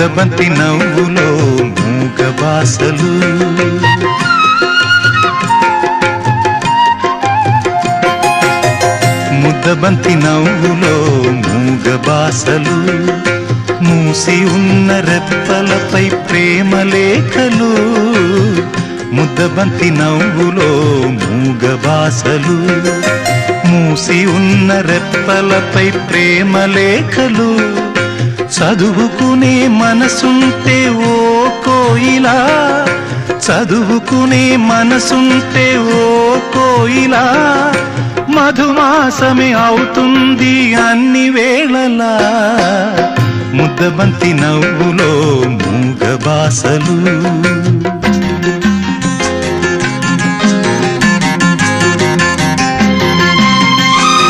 ముద్దబంతి నవ్వులో మూగ బాసలు ముద్దబంతి నవ్వులో మూగ బాసలు మూసి ఉన్న రెప్పలపై ప్రేమ లేఖలు. ముద్దబంతి నవ్వులో మూగ బాసలు మూసి ఉన్న రెప్పలపై ప్రేమ లేఖలు. చదువుకునే మనసుంటే ఓ కోయిలా. చదువుకునే మనసుంటే ఓ కోయిలా. మధుమాసమే అవుతుంది అన్ని వేళలా. ముద్దబంతి నవ్వులో మూగ బాసలు.